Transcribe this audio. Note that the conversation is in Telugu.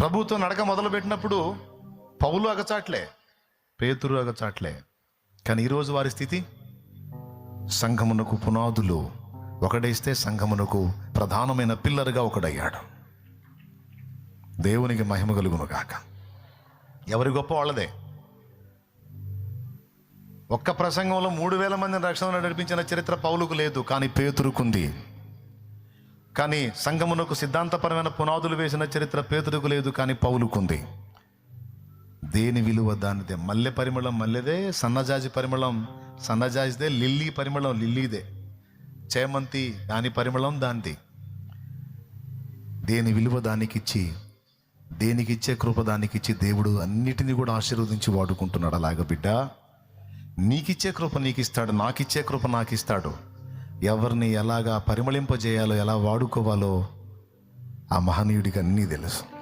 ప్రభుతో నడక మొదలుపెట్టినప్పుడు పౌలు అగచాట్లే పేతురు అగచాట్లే. కానీ ఈరోజు వారి స్థితి? సంఘమునకు పునాదులు ఒకడేస్తే సంఘమునకు ప్రధానమైన పిల్లరుగా ఒకడయ్యాడు. దేవునికి మహిమ కలుగును గాక ఎవరి గొప్ప వాళ్ళదే? ఒక్క ప్రసంగంలో మూడు వేల మందిని రక్షణ నడిపించిన చరిత్ర పౌలుకు లేదు కానీ పేతురుకుంది. కానీ సంఘమునకు సిద్ధాంతపరమైన పునాదులు వేసిన చరిత్ర పేతురుకు లేదు కానీ పౌలుకుంది. దేని విలువ దానిదే? మల్లె పరిమళం మల్లెదే సన్నజాజి పరిమళం సన్నజాజిదే లిల్లీ పరిమళం లిల్లీదే. చేమంతి దాని పరిమళం దానిది. దేని విలువ దానికిచ్చి దేనికిచ్చే కృప దానికిచ్చి దేవుడు అన్నిటినీ కూడా ఆశీర్వదించి వాడుకుంటున్నాడు అలాగ బిడ్డ? నీకిచ్చే కృప నీకు ఇస్తాడు నాకిచ్చే కృప నాకు ఇస్తాడు ఎవరిని ఎలాగా పరిమళింపజేయాలో ఎలా వాడుకోవాలో ఆ మహనీయుడికి అన్నీ తెలుసు.